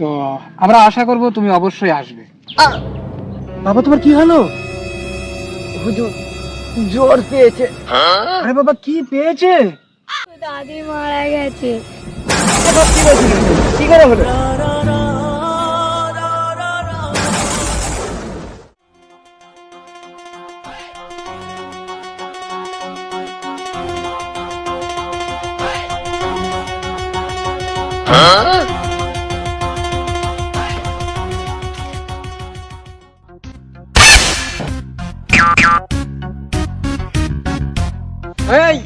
তো আমরা আশা করব তুমি অবশ্যই আসবে। বাবা তোমার কি হলো? হুজুর জ্বর পেয়েছে। আরে বাবা কি পেয়েছে? দাদি মারা গেছে? কি করে হলো? এই!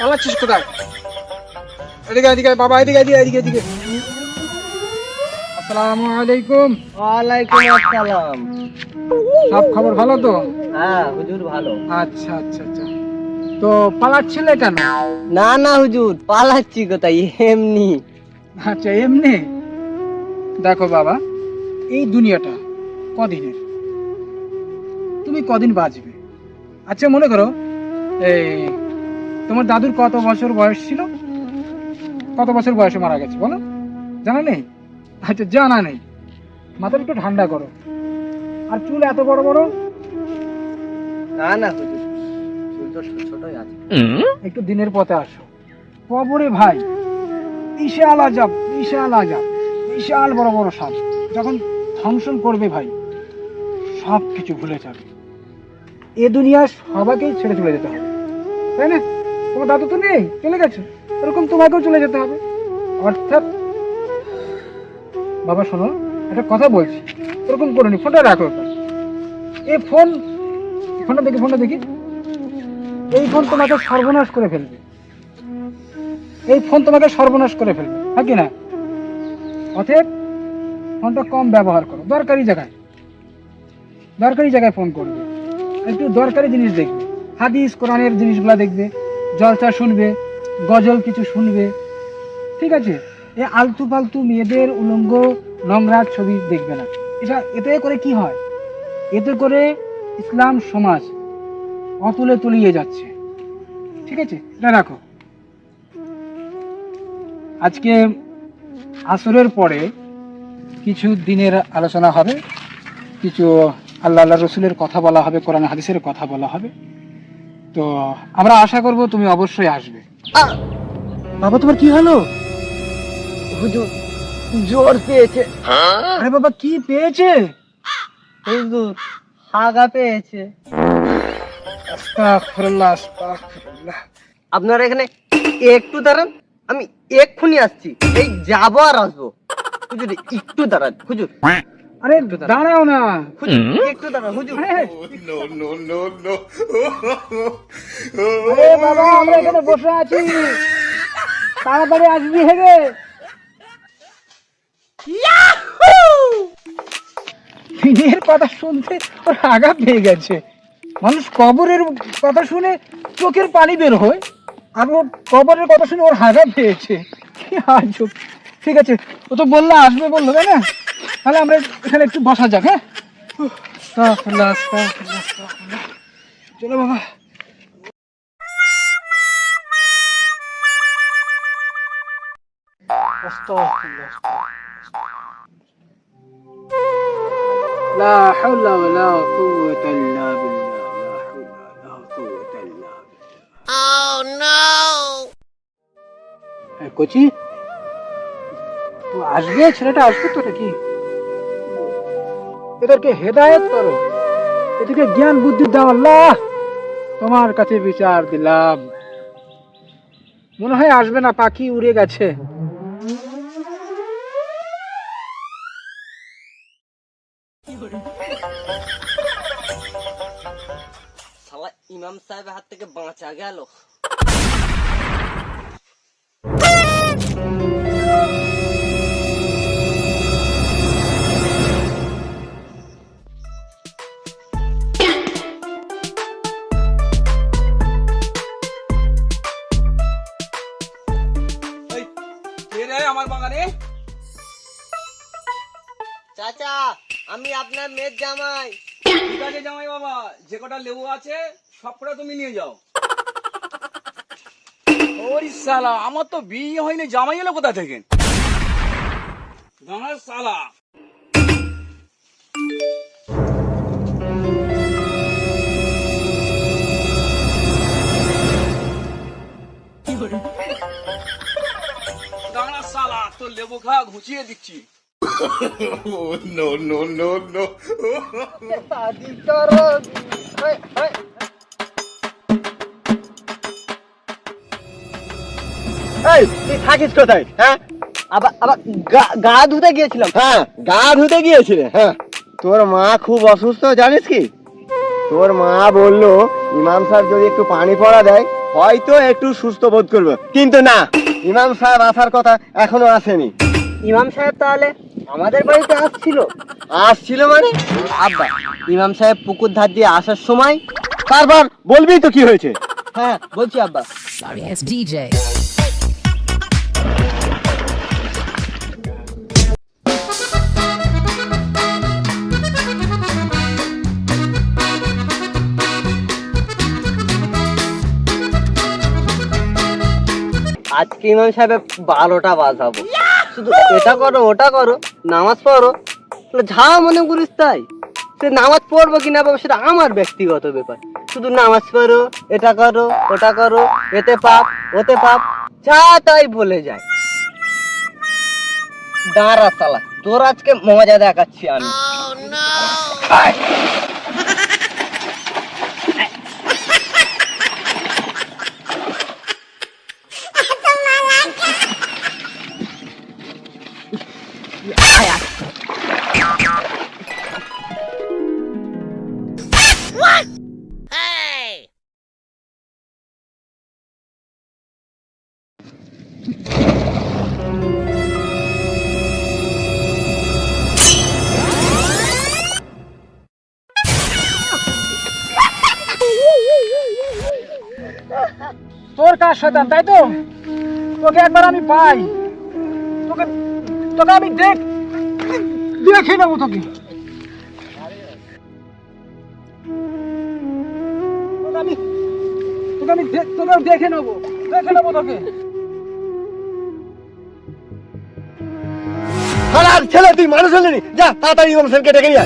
পালাচ্ছিস কোথায়? এদিকে এদিকে বাবা এদিকে এদিকে এদিকে এদিকে। আসসালামু আলাইকুম। ওয়ালাইকুম আসসালাম। সব খবর ভালো তো? হ্যাঁ হুজুর ভালো। আচ্ছা আচ্ছা আচ্ছা। তো পালাচ্ছিলে কেন? না না হুজুর পালাচ্ছি কোথায়? এমনি। আচ্ছা এমনি? দেখো বাবা এই দুনিয়াটা কদিনের? তুমি কদিন বাঁচবে আচ্ছা মনে করো এই তোমার দাদুর কত বছর বয়স ছিল? কত বছর বয়সে মারা গেছে বলো? জানা নেই? আচ্ছা জানা নেই। মাথাটা একটু ঠান্ডা করো। আর চুল এত বড় বড়? না না চুল তো ছোটই আছে। একটু দিনের পথে আসো। কবরে ভাই বিশাল আজাব বিশাল আজাব বিশাল বড় বড় সাপ। যখন ধ্বংসন করবে ভাই সব কিছু ভুলে যাবে। এ দুনিয়া সবাইকেই ছেড়ে চলে যেতে হবে। তাই না? তোমার দাদু তো নেই, চলে গেছে। এরকম তোমাকেও চলে যেতে হবে। অর্থাৎ, বাবা শোনো, একটা কথা বলছি। এরকম করো নি, ফোনটা রাখো এই ফোন, ফোনটা দেখি ফোনটা দেখি। এই ফোন তোমাকে সর্বনাশ করে ফেলবে। এই ফোন তোমাকে সর্বনাশ করে ফেলবে হ্যাঁ কি না? অতএব, ফোনটা কম ব্যবহার করো। দরকারি জায়গায় দরকারি জায়গায় ফোন করবে। একটু দরকারি জিনিস দেখবে। হাদিস, কোরআনের জিনিসগুলো দেখবে, জলসা শুনবে, গজল কিছু শুনবে। ঠিক আছে? এ আলতু ফালতু মেয়েদের উলঙ্গ, নোংরা ছবি দেখবে না। এটা, এতে করে কি হয়? এতে করে ইসলাম সমাজ অতুলে তলিয়ে যাচ্ছে। ঠিক আছে? এটা রাখো। আজকে আসরের পরে কিছু দিনের আলোচনা হবে, কিছু আল্লাহ আল্লাহ রসুলের কথা বলা হবে কোরআন হাদিসের কথা বলা হবে। তো আমরা আশা করব তুমি অবশ্যই আসবে। বাবা তোমার কি হলো? হুজুর জ্বর পেয়েছে। আরে বাবা কি পেয়েছে? হুজুর হাগা পেয়েছে। আস্তাগফিরুল্লাহ, আস্তাগফিরুল্লাহ। আপনারা এখানে একটু দাঁড়ান আমি এক্ষুনি আসছি। এই যাব আর আসব। হুজুর একটু দাঁড়ান হুজুর। আরে দাঁড়াও। না। হুজুর একটু আরে বাবা আমরা এখানে বসে আছি। তাড়াতাড়ি আসবি কথা শুনতে ওর আগা পেয়ে গেছে। মানুষ কবরের কথা শুনে চোখের পানি বের হয় আর ওর কবরের কথা শুনে ওর হাগা পেয়েছে। কি আজব। ঠিক আছে ও তো বলল আসবে বলল তাই না? তাহলে আমরা এখানে একটু বসা যাক হ্যাঁ আস্তাগফিরুল্লাহ, আস্তাগফিরুল্লাহ, আস্তাগফিরুল্লাহ। চলো বাবা আস্তাগফিরুল্লাহ, আস্তাগফিরুল্লাহ। لا حول ولا قوة إلا بالله لا حول ولا قوة إلا بالله Oh no কোচি তো আসবে ছেলেটা আসবে তো নাকি এদেরকে হেদায়েত করো। এদেরকে জ্ঞান, বুদ্ধি দাও আল্লাহ। তোমার কাছে বিচার দিলাম। মনে হয় আসবে না, পাখি উড়ে গেছে। ইমাম সাহেবের হাত থেকে বাঁচা গেল। আমি আপনার মেয়ের জামাই। ঠিক আছে জামাই বাবা, যে কটা লেবু আছে সব কটা তুমি নিয়ে যাও। ওই সালা আমার তো বিয়ে হয়নি, জামাই এলো কোথা থেকে? দাঁড়া সালা দাঁড়া সালা তোর লেবু খা ঘুচিয়ে দিচ্ছি। শাদি করো এই, এই। এই তুই থাকিস কোথায়? হ্যাঁ? আবার আবার গা- গা ধুতে গিয়েছিলাম। হ্যাঁ গা ধুতে গিয়েছিলে হ্যাঁ। তোর মা খুব অসুস্থ জানিস কি? তোর মা বলল ইমাম সাহেব যদি একটু পানি পড়া দেয় হয়তো একটু সুস্থ বোধ করবে। কিন্তু না ইমাম সাহেব আসার কথা এখনও আসেনি। ইমাম সাহেব তাহলে আমাদের বাড়িতে আসছিল। আসছিল মানে? আব্বা ইমাম সাহেব পুকুর ধার দিয়ে আসার সময় তারপর বলবি তো কি হয়েছে? হ্যাঁ বলছি আব্বা। আজকে ইমাম সাহেবের বারোটা বাজাবো। শুধু এটা করো ওটা করো নামাজ পড়ো। যা মনে করিস তাই। সে নামাজ পড়ব কিনা পাবো সেটা আমার ব্যক্তিগত ব্যাপার। শুধু নামাজ পড়ো এটা করো ওটা করো এতে পাপ ওতে পাপ যা তাই বলে যায়। দাঁড়া সালা তোর আজকে মজা দেখাচ্ছি আমি। তোর কাজ শয়তান, তাই তো? তোকে একবার আমি পাই। তোকে তোকে আমি দেখ দেখে নেব তোকে। দেখে নেব দেখে নেব তোকে। ছেলে, তুই মানুষ হলি যা, তাড়াতাড়ি ইমাম সাহেবকে ডেকে নিয়ে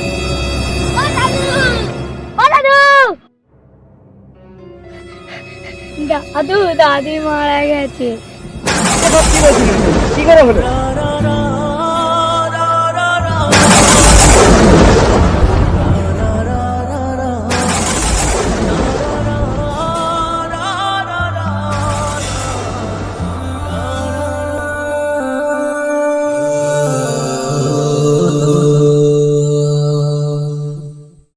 দাদু দাদি মারা গেছে। কি করে হলো?